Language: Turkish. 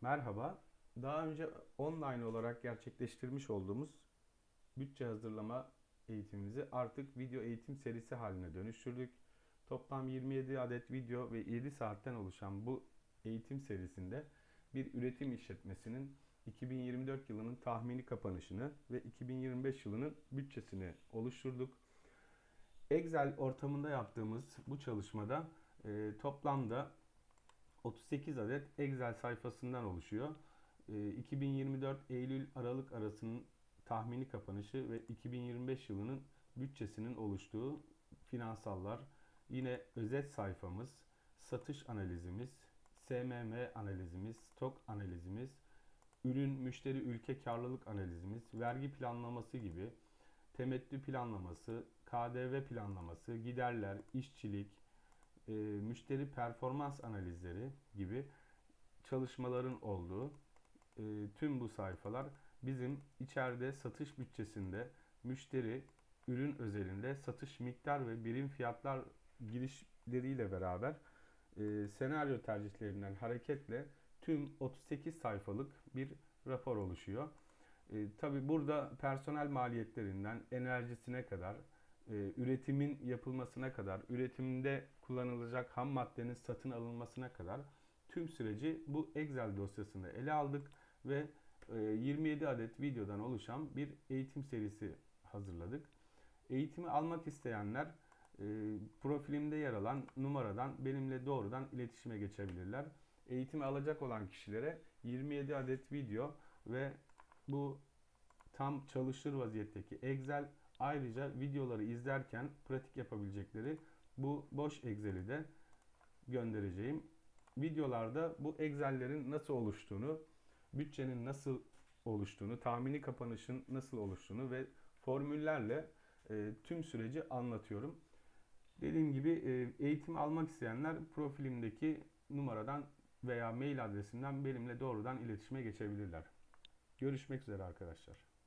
Merhaba. Daha önce online olarak gerçekleştirmiş olduğumuz bütçe hazırlama eğitimimizi artık video eğitim serisi haline dönüştürdük. Toplam 27 adet video ve 7 saatten oluşan bu eğitim serisinde bir üretim işletmesinin 2024 yılının tahmini kapanışını ve 2025 yılının bütçesini oluşturduk. Excel ortamında yaptığımız bu çalışmada e, toplamda 38 adet Excel sayfasından oluşuyor. E, 2024 Eylül-Aralık arasının tahmini kapanışı ve 2025 yılının bütçesinin oluştuğu finansallar, yine özet sayfamız, satış analizimiz, SMM analizimiz, stok analizimiz, ürün, müşteri, ülke karlılık analizimiz, vergi planlaması gibi temettü planlaması, KDV planlaması, giderler, işçilik, e, müşteri performans analizleri gibi çalışmaların olduğu e, tüm bu sayfalar bizim içeride satış bütçesinde müşteri ürün özelinde satış miktar ve birim fiyatlar girişleriyle beraber e, senaryo tercihlerinden hareketle tüm 38 sayfalık bir rapor oluşuyor. E, Tabi burada personel maliyetlerinden enerjisine kadar, e, üretimin yapılmasına kadar, üretimde kullanılacak ham maddenin satın alınmasına kadar tüm süreci bu Excel dosyasında ele aldık ve e, 27 adet videodan oluşan bir eğitim serisi hazırladık. Eğitimi almak isteyenler e, profilimde yer alan numaradan benimle doğrudan iletişime geçebilirler. Eğitimi alacak olan kişilere 27 adet video ve bu tam çalışır vaziyetteki Excel ayrıca videoları izlerken pratik yapabilecekleri bu boş Excel'i de göndereceğim. Videolarda bu Excel'lerin nasıl oluştuğunu, bütçenin nasıl oluştuğunu, tahmini kapanışın nasıl oluştuğunu ve formüllerle e, tüm süreci anlatıyorum. Dediğim gibi e, eğitim almak isteyenler profilimdeki numaradan veya mail adresinden benimle doğrudan iletişime geçebilirler. Görüşmek üzere arkadaşlar.